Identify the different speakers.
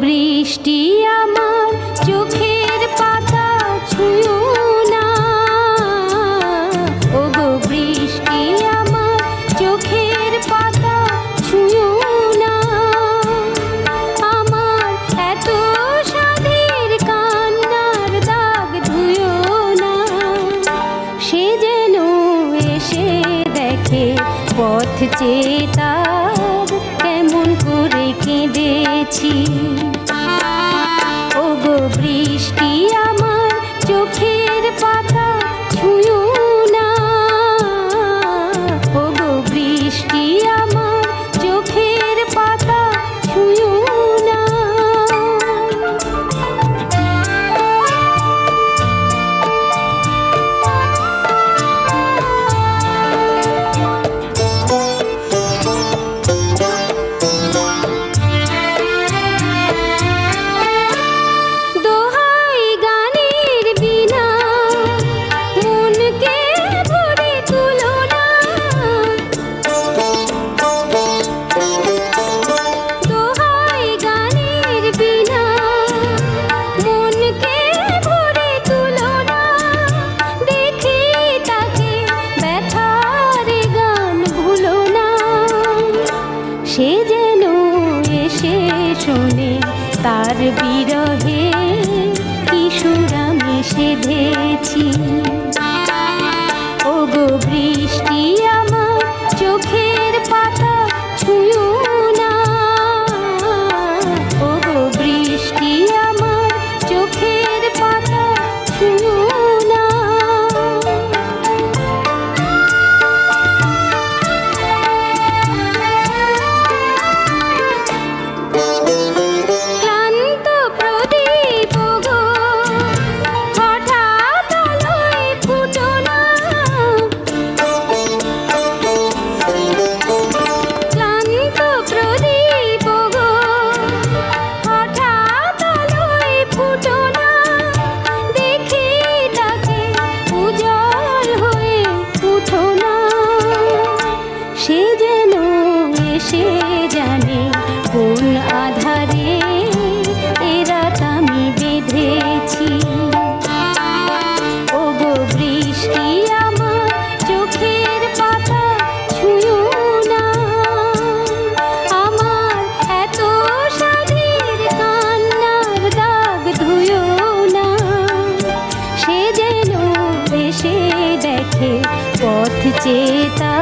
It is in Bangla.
Speaker 1: বৃষ্টি আমার চোখের পাতা ছুঁয়ো না। ও বৃষ্টি আমার চোখের কাছে পথ চেতাব কেমন করে কেঁদেছি? তার বিরহে কিশোরামে সেধেছি। রাখে পথ চেতা